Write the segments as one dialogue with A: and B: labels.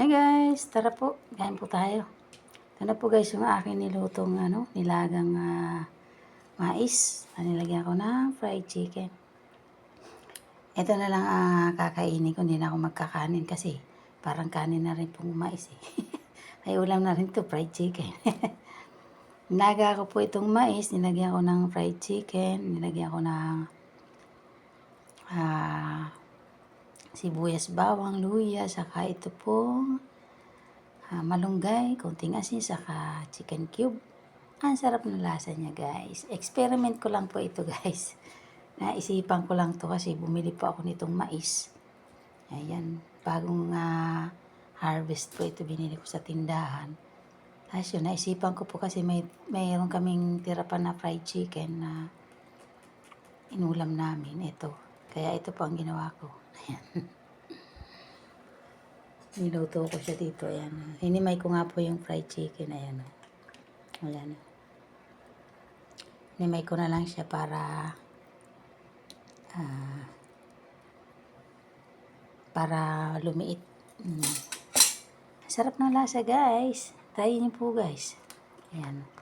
A: Hey guys, tara po. Kain po tayo. Ito na po guys yung akin nilutong ano, nilagang ah, mais. Nilagyan ko ng fried chicken. Ito na lang ah, kakainin ko. Hindi na ako magkakanin kasi parang kanin na rin pong mais eh. Ay ulam na rin to fried chicken. Nilaga ko po itong mais. Nilagyan ko ng fried chicken. Nilagyan ko ng ah, sibuyas, bawang, luya, saka ito pong ah, malunggay, konting asin, saka chicken cube. Ang sarap ng lasa niya guys. Experiment ko lang po ito guys. Naisipan ko lang to kasi bumili po ako nitong mais. Ayan, bagong ah, harvest po ito binili ko sa tindahan. Tapos yun, naisipan ko po kasi may mayroon kaming tira pa na fried chicken na inulam namin. Ito. Kaya ito po ang ginawa ko. Ayan. Niluto ko siya dito. Ayan. Hinimay ko nga po yung fried chicken. Ayan. o. Ayan. Hinimay ko na lang siya para ah, para lumiit. Mm. Sarap ng lasa guys. Tayo niyo po guys. Ayan.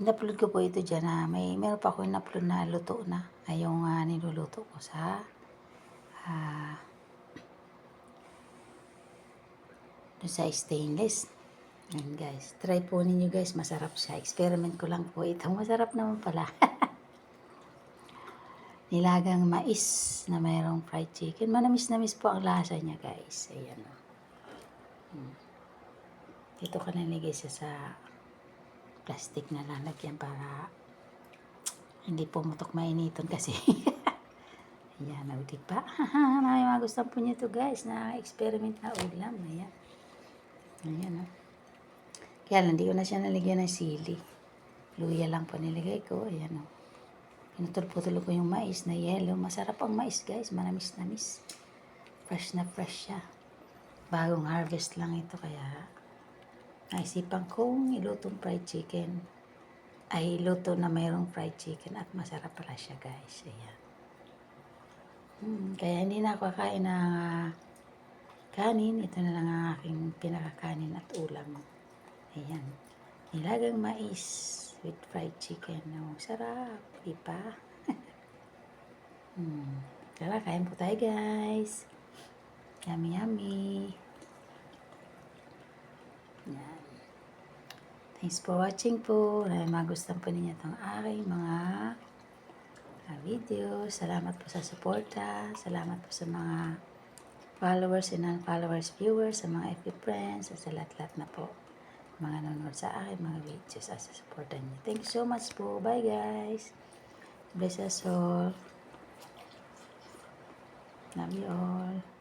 A: In-upload ko po ito dyan na may meron pa ako in-upload na luto na. Ay yung ah, niluluto ko sa ah, doon sa stainless. Ayan guys. Try po ninyo guys. Masarap siya. Experiment ko lang po ito. Masarap naman pala. Nilagang mais na mayroong fried chicken. Manamis-namis po ang lasa niya guys. Ayan o. Hmm. Dito ka naligay siya sa plastic na lalagyan para hindi pumutok mainiton kasi. Ayan, o, di ba? May mga gusto po niyo to guys na experiment na ulam. Ayan. Ayan, o. Kaya lang, hindi ko na siya naligyan ng sili. Luya lang po nilagay ko. Ayan, o. Pinutol-putol ko yung mais na yellow. Masarap ang mais, guys. Manamis-namis. Fresh na fresh siya. Bagong harvest lang ito, kaya naisipan kong ilutong fried chicken. Ay, luto na mayroong fried chicken at masarap pala siya, guys. Ayan. Hmm, kaya hindi na ako kakain ng ah, kanin. Ito na lang ang aking pinakakanin at ulam. Ayan. Nilagang mais with fried chicken. Oh, sarap. Di ba? hmm. Tara, kain po tayo, guys. Yummy, yummy. Yan. Thanks for watching po. Ay, magustuhan po ninyo itong aking mga uh, video. Salamat po sa suporta. Salamat po sa mga followers and non-followers, viewers, sa mga FB friends, at sa lahat-lahat na po mga nanonood sa akin, mga videos at sa supportan niyo. Thank you so much po. Bye guys. Bless us all. Love you all.